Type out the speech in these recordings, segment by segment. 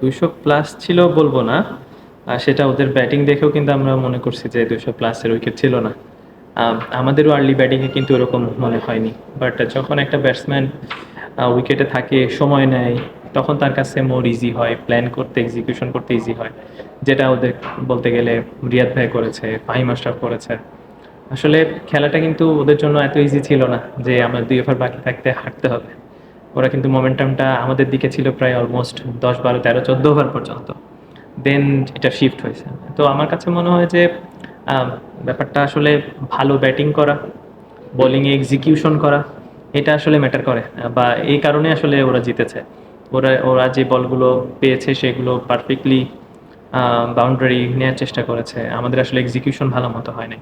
দুইশো প্লাস ছিল বলব না। আর সেটা ওদের ব্যাটিং দেখেও কিন্তু আমরা মনে করছি যে দুইশো প্লাসের উইকেট ছিল না। আমাদেরও আর্লি ব্যাটিংয়ে কিন্তু এরকম মনে হয়নি। বাট যখন একটা ব্যাটসম্যান উইকেটে থাকে, সময় নেয়, তখন তার কাছে মোর ইজি হয় প্ল্যান করতে এক্সিকিউশন করতে ইজি হয়। যেটা ওদের বলতে গেলে রিয়াদ ভাই করেছে, ফাহিম আশরাফ করেছে। আসলে খেলাটা কিন্তু ওদের জন্য এত ইজি ছিল না যে আমরা দুই ওভার বাকি থাকতে হাঁটতে হবে। ওরা কিন্তু মোমেন্টামটা আমাদের দিকে ছিল প্রায় অলমোস্ট দশ বারো, তেরো, চোদ্দ ওভার পর্যন্ত। দেন এটা শিফট হয়েছে। তো আমার কাছে মনে হয় যে ব্যাপারটা আসলে ভালো ব্যাটিং করা বোলিংয়ে এক্সিকিউশন করা, এটা আসলে ম্যাটার করে। বা এই কারণে আসলে ওরা জিতেছে। ওরা ওরা যে বলগুলো পেয়েছে সেগুলো পারফেক্টলি বাউন্ডারি নেওয়ার চেষ্টা করেছে। আমাদের আসলে এক্সিকিউশন ভালো মতো হয় নাই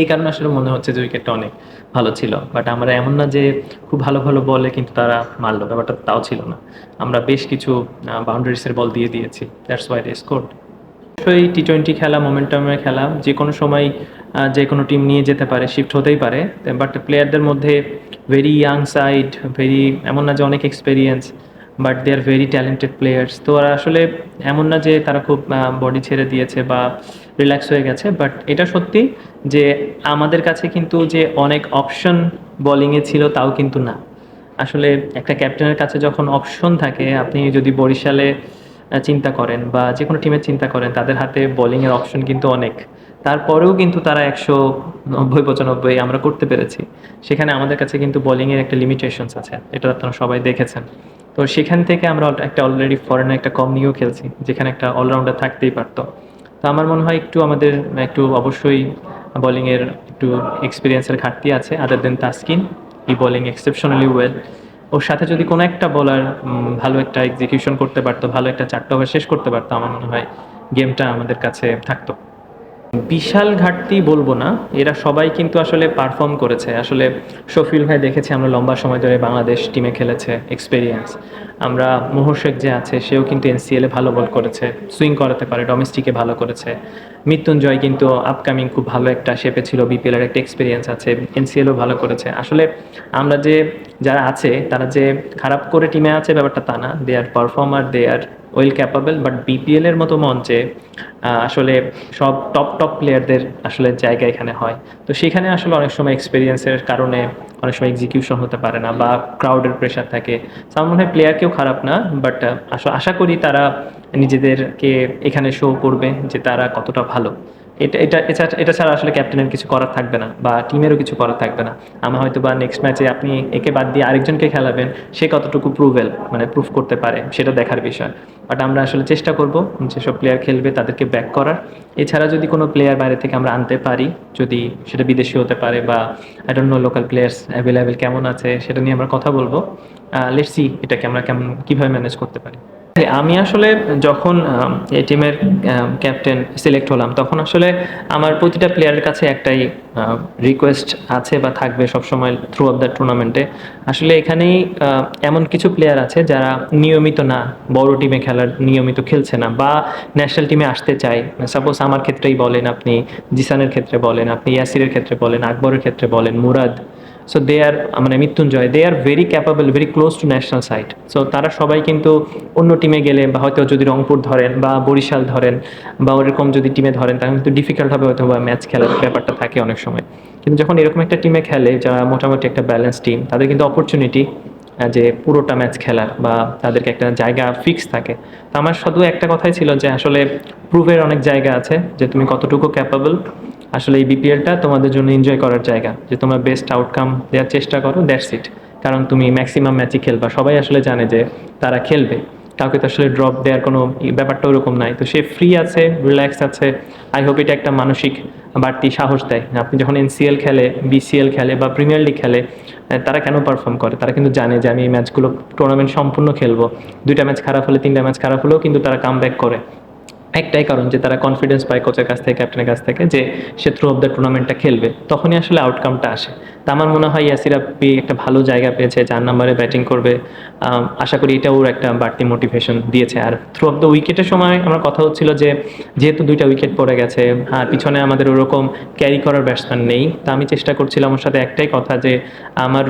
এই কারণে আসলে মনে হচ্ছে যে উইকেটটা অনেক ভালো ছিল। বাট আমরা এমন না যে খুব ভালো ভালো বলে কিন্তু তারা মারলো, ব্যাপারটা তাও ছিল না। আমরা বেশ কিছু বাউন্ডারিসের বল দিয়ে দিয়েছি। দ্যাটস ওয়াই দে স্কোর অবশ্যই টি টোয়েন্টি খেলা মোমেন্টামের খেলা, যে কোনো সময় যে কোনো টিম নিয়ে যেতে পারে শিফট হতেই পারে। বাট প্লেয়ারদের মধ্যে ভেরি ইয়াং সাইড ভেরি এমন না যে অনেক experience but they are very talented players তো ওরা আসলে এমন না যে তারা খুব বডি ছেড়ে দিয়েছে বা রিল্যাক্স হয়ে গেছে বাট এটা সত্যি যে আমাদের কাছে কিন্তু যে অনেক অপশন বোলিংয়ে ছিল তাও কিন্তু না। আসলে একটা ক্যাপ্টেনের কাছে যখন অপশন থাকে, আপনি যদি বরিশালে চিন্তা করেন বা যে কোনো টিমের চিন্তা করেন, তাদের হাতে বোলিংয়ের অপশন কিন্তু অনেক। তারপরেও কিন্তু তারা একশো নব্বই, পঁচানব্বই আমরা করতে পেরেছি। সেখানে আমাদের কাছে কিন্তু বোলিংয়ের একটা লিমিটেশনস আছে। এটা আপনারা সবাই দেখেছেন। তো সেখান থেকে আমরা একটা অলরেডি ফরেনে একটা কম নিয়েও খেলছি, যেখানে একটা অলরাউন্ডার থাকতেই পারতো। তো আমার মনে হয় একটু আমাদের, একটু অবশ্যই বোলিংয়ের একটু এক্সপিরিয়েন্সের ঘাটতি আছে আদার দেন তাস্কিন ই বোলিং এক্সেপশনালি ওয়েল ওর সাথে যদি কোনো একটা বলার ভালো একটা এক্সিকিউশন করতে পারতো, ভালো একটা চারটা ওভার শেষ করতে পারতো, আমার মনে হয় গেমটা আমাদের কাছে থাকতো। বিশাল ঘাটতি বলব না, এরা সবাই কিন্তু আসলে পারফর্ম করেছে। আসলে শফিল ভাই দেখেছি আমরা লম্বা সময় ধরে বাংলাদেশ টিমে খেলেছে এক্সপেরিয়েন্স আমরা মোহর শেখ যে আছে, সেও কিন্তু এনসিএলে ভালো বল করেছে সুইং করাতে পারে ডোমেস্টিকে ভালো করেছে। মৃত্যুঞ্জয় কিন্তু আপকামিং খুব ভালো একটা শেপে ছিল বিপিএলের একটা এক্সপিরিয়েন্স আছে এনসিএলও ভালো করেছে। আসলে আমরা যে যারা আছে, তারা যে খারাপ করে টিমে আছে ব্যাপারটা তা না। They are performer they are well capable but BPL এর মতো মঞ্চে আসলে সব টপ টপ প্লেয়ারদের আসলে জায়গা এখানে হয়। তো সেখানে আসলে অনেক সময় এক্সপিরিয়েন্সের কারণে অনেক সময় এক্সিকিউশন হতে পারে না বা ক্রাউডের প্রেশার থাকে। আমার মনে হয় প্লেয়ার কেউ খারাপ না বাট আশা করি তারা নিজেদেরকে এখানে শো করবে যে তারা কতটা ভালো। এটা এটা এছাড়া এটা ছাড়া আসলে ক্যাপ্টেনের কিছু করার থাকবে না বা টিমেরও কিছু করার থাকবে না। আমার হয়তো বা নেক্সট ম্যাচে আপনি একে বাদ দিয়ে আরেকজনকে খেলাবেন, সে কতটুকু প্রুভেল মানে প্রুফ করতে পারে, সেটা দেখার বিষয়। বাট আমরা আসলে চেষ্টা করব যেসব প্লেয়ার খেলবে, তাদেরকে ব্যাক করার। এছাড়া যদি কোনো প্লেয়ার বাইরে থেকে আমরা আনতে পারি, যদি সেটা বিদেশি হতে পারে বা I don't know local players available কেমন আছে, সেটা নিয়ে আমরা কথা বলব। লেটস এটাকে আমরা কেমন, কীভাবে ম্যানেজ করতে পারি। আমি আসলে যখন এই টিমের ক্যাপ্টেন সিলেক্ট হলাম, তখন আসলে আমার প্রতিটা প্লেয়ারের কাছে একটাই রিকোয়েস্ট আছে বা থাকবে সবসময় থ্রু অফ দ্য টুর্নামেন্টে আসলে এখানেই এমন কিছু প্লেয়ার আছে যারা নিয়মিত না, বড় টিমে খেলার নিয়মিত খেলছে না বা ন্যাশনাল টিমে আসতে চায়। সাপোজ আমার ক্ষেত্রেই বলেন আপনি, জিসানের ক্ষেত্রে বলেন, আপনি ইয়াসিরের ক্ষেত্রে বলেন, আকবরের ক্ষেত্রে বলেন, মুরাদ সো দে আর মানে Mrittunjoy they are very capable very close to national side so তারা সবাই কিন্তু অন্য টিমে গেলে বা হয়তো যদি রংপুর ধরেন বা বরিশাল ধরেন বা ওরকম যদি টিমে ধরেন, তাহলে কিন্তু ডিফিকাল্ট হবে হয়তো বা ম্যাচ খেলার ব্যাপারটা থাকে অনেক সময়। কিন্তু যখন এরকম একটা টিমে খেলে যারা মোটামুটি একটা ব্যালেন্স টিম তাদের কিন্তু অপরচুনিটি যে পুরোটা ম্যাচ খেলার বা তাদেরকে একটা জায়গা ফিক্স থাকে। তো আমার শুধু একটা কথাই ছিল যে আসলে প্রুভের অনেক জায়গা আছে, যে তুমি কতটুকু ক্যাপাবল আসলে এই বিপিএলটা তোমাদের জন্য এনজয় করার জায়গা, যে তোমরা বেস্ট আউটকাম দেওয়ার চেষ্টা করো দ্যাটস ইট কারণ তুমি ম্যাক্সিমাম ম্যাচই খেলবা। সবাই আসলে জানে যে তারা খেলবে। কাউকে তো আসলে ড্রপ দেওয়ার কোনো ব্যাপারটা ওরকম নাই। তো সে ফ্রি আছে রিল্যাক্স আছে। আই হোপ এটা একটা মানসিক বাড়তি সাহস দেয়। আপনি যখন এনসিএল খেলে বিসিএল খেলে বা প্রিমিয়ার লিগ খেলে তারা কেন পারফর্ম করে? তারা কিন্তু জানে যে আমি এই ম্যাচগুলো টুর্নামেন্ট সম্পূর্ণ খেলব। দুইটা ম্যাচ খারাপ হলে তিনটা ম্যাচ খারাপ হলেও কিন্তু তারা কাম করে। একটাই কারণ যে তারা কনফিডেন্স পায় কোচের কাছ থেকে ক্যাপ্টেনের কাছ থেকে যে সে থ্রু অফ দ্য টুর্নামেন্টটা খেলবে। তখনই আসলে আউটকামটা আসে। তা আমার মনে হয় ইয়াসির আপ্পি একটা ভালো জায়গা পেয়েছে চার নাম্বারে ব্যাটিং করবে। আশা করি এটা ওর একটা বাড়তি মোটিভেশন দিয়েছে। আর থ্রু অফ দ্য উইকেটের সময় আমার কথা হচ্ছিল যে, যেহেতু দুইটা উইকেট পড়ে গেছে আর পিছনে আমাদের ওরকম ক্যারি করার ব্যাটসম্যান নেই। তা আমি চেষ্টা করছিলাম ওর সাথে একটাই কথা যে, আমার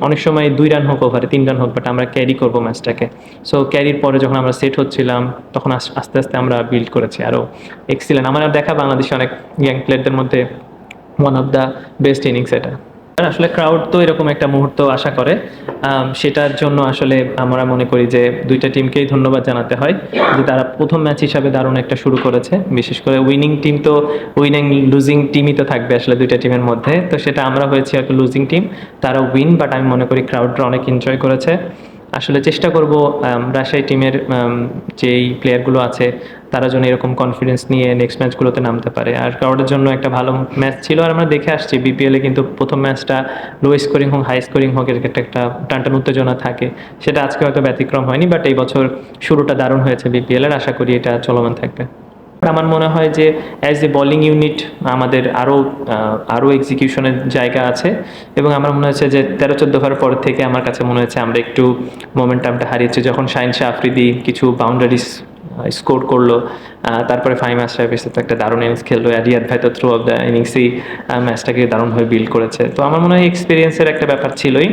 অনেক সময় দুই রান হোক ওভারে তিন রান হোক বাট আমরা ক্যারি করব ম্যাচটাকে সো ক্যারির পরে যখন আমরা সেট হচ্ছিলাম, তখন আস- আস্তে আস্তে আমরা বিল্ড করেছি। আরও এক্সিলেন্ট আমার দেখা বাংলাদেশে অনেক ইয়াং প্লেয়ারদের মধ্যে one of the best innings এটা। আর আসলে ক্রাউড তো এরকম একটা মুহূর্ত আশা করে। সেটার জন্য আসলে আমরা মনে করি যে দুইটা টিমকেই ধন্যবাদ জানাতে হয় যে তারা প্রথম ম্যাচ হিসাবে দারুণ একটা শুরু করেছে। বিশেষ করে উইনিং টিম তো উইনিং লুজিং টিমই তো থাকবে আসলে দুইটা টিমের মধ্যে। তো সেটা আমরা হয়েছি একটা লুজিং টিম তারা উইন বাট আমি মনে করি ক্রাউডরা অনেক এনজয় করেছে। আসলে চেষ্টা করব রাজশাহী টিমের যেই প্লেয়ারগুলো আছে তারা যেন এরকম কনফিডেন্স নিয়ে নেক্সট ম্যাচগুলোতে নামতে পারে। আর ক্রাউডের জন্য একটা ভালো ম্যাচ ছিল আর আমরা দেখে আসছি বিপিএলে কিন্তু প্রথম ম্যাচটা লো স্কোরিং হোক হাই স্কোরিং হোক, এর একটা একটা টানটান উত্তেজনা থাকে। সেটা আজকে হয়তো ব্যতিক্রম হয়নি বাট এই বছর শুরুটা দারুণ হয়েছে বিপিএল এর। আশা করি এটা চলমান থাকবে। আমার মনে হয় যে অ্যাজ এ বোলিং ইউনিট আমাদের আরও আরও এক্সিকিউশনের জায়গা আছে। এবং আমার মনে হচ্ছে যে তেরো, চোদ্দ ওভার পর থেকে আমার কাছে মনে হচ্ছে আমরা একটু মোমেন্টামটা হারিয়েছি। যখন শাইন শাহ আফ্রিদি কিছু বাউন্ডারিস স্কোর করল। তারপরে ফাইভ ম্যাচ এসে তো একটা দারুণ ইনিংস খেললো। রিয়াদ ভাই তো থ্রু অফ দ্য ইনিংসেই ম্যাচটাকে দারুণভাবে বিল্ড করেছে। তো আমার মনে হয় এক্সপিরিয়েন্সের একটা ব্যাপার ছিলই।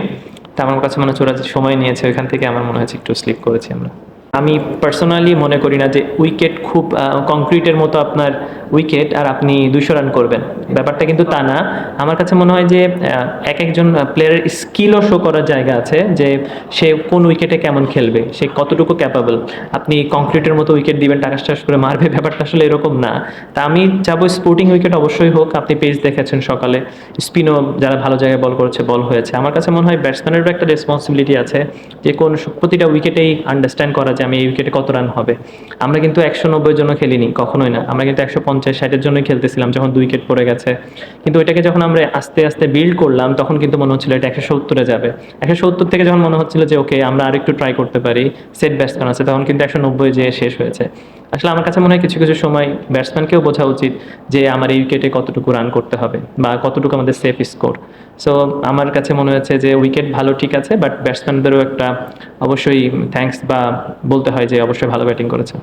তা আমার কাছে মনে হচ্ছে সময় নিয়েছে। ওইখান থেকে আমার মনে হচ্ছে একটু স্লিপ করেছি আমরা। আমি পার্সোনালি মনে করি না যে উইকেট খুব কংক্রিটের মতো আপনার উইকেট আর আপনি দুশো রান করবেন। ব্যাপারটা কিন্তু তা না। আমার কাছে মনে হয় যে এক একজন প্লেয়ারের স্কিলও শো করার জায়গা আছে যে, সে কোন উইকেটে কেমন খেলবে, সে কতটুকু ক্যাপাবল আপনি কংক্রিটের মতো উইকেট দিবেন টাস করে মারবে, ব্যাপারটা আসলে এরকম না। তা আমি চাবো স্পোর্টিং উইকেট অবশ্যই হোক, আপনি পেজ দেখেছেন সকালে। স্পিনও যারা ভালো জায়গায় বল করেছে বল হয়েছে। আমার কাছে মনে হয় ব্যাটসম্যানেরও একটা রেসপন্সিবিলিটি আছে যে, কোন প্রতিটা উইকেটেই আন্ডারস্ট্যান্ড করা যে, আমি এই উইকেটে কত রান হবে। আমরা কিন্তু একশো নব্বই জন্য খেলিনি, কখনোই না। আমরা কিন্তু একশো পঞ্চাশ পঞ্চাশ, ষাটের জন্যই খেলতেছিলাম যখন দুই উইকেট পড়ে গেছে। কিন্তু ওইটাকে যখন আমরা আস্তে আস্তে বিল্ড করলাম, তখন কিন্তু মনে হচ্ছিল এটা একশো সত্তরে যাবে। একশো সত্তর থেকে যখন মনে হচ্ছিল যে ওকে আমরা আরেকটু ট্রাই করতে পারি সেট ব্যাটসম্যান আছে, তখন কিন্তু একশো নব্বই যেয়ে শেষ হয়েছে। আসলে আমার কাছে মনে হয় কিছু কিছু সময় ব্যাটসম্যানকেও বোঝা উচিত যে, আমার এই উইকেটে কতটুকু রান করতে হবে বা কতটুকু আমাদের সেফ স্কোর সো আমার কাছে মনে হচ্ছে যে উইকেট ভালো ঠিক আছে বাট ব্যাটসম্যানদেরও একটা অবশ্যই থ্যাঙ্কস বা বলতে হয় যে, অবশ্যই ভালো ব্যাটিং করেছে।